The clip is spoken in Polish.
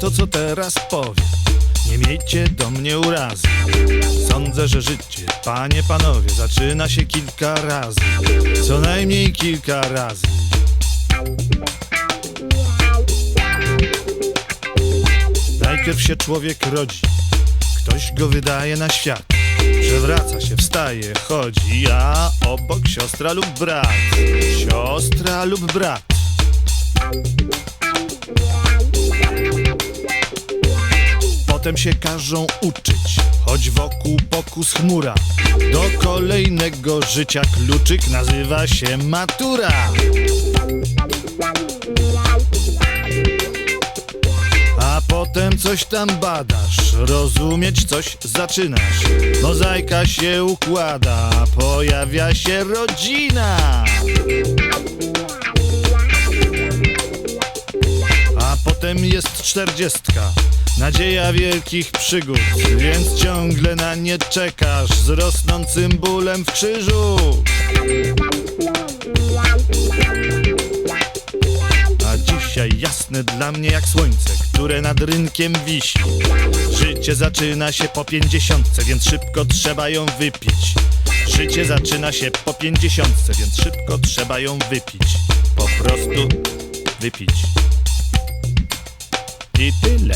to, co teraz powiem. Nie miejcie do mnie urazy. Sądzę, że życie, panie, panowie, zaczyna się kilka razy. Co najmniej kilka razy. Najpierw się człowiek rodzi, ktoś go wydaje na świat. Przewraca się, wstaje, chodzi, a obok siostra lub brat. Siostra lub brat. Potem się każą uczyć, choć wokół pokus chmura. Do kolejnego życia kluczyk nazywa się matura. A potem coś tam badasz, rozumieć coś zaczynasz. Mozaika się układa, pojawia się rodzina. A potem jest czterdziestka, nadzieja wielkich przygód, więc ciągle na nie czekasz z rosnącym bólem w krzyżu. A dzisiaj jasne dla mnie jak słońce, które nad rynkiem wisi. Życie zaczyna się po pięćdziesiątce, więc szybko trzeba ją wypić. Życie zaczyna się po pięćdziesiątce, więc szybko trzeba ją wypić. Po prostu wypić. İtille.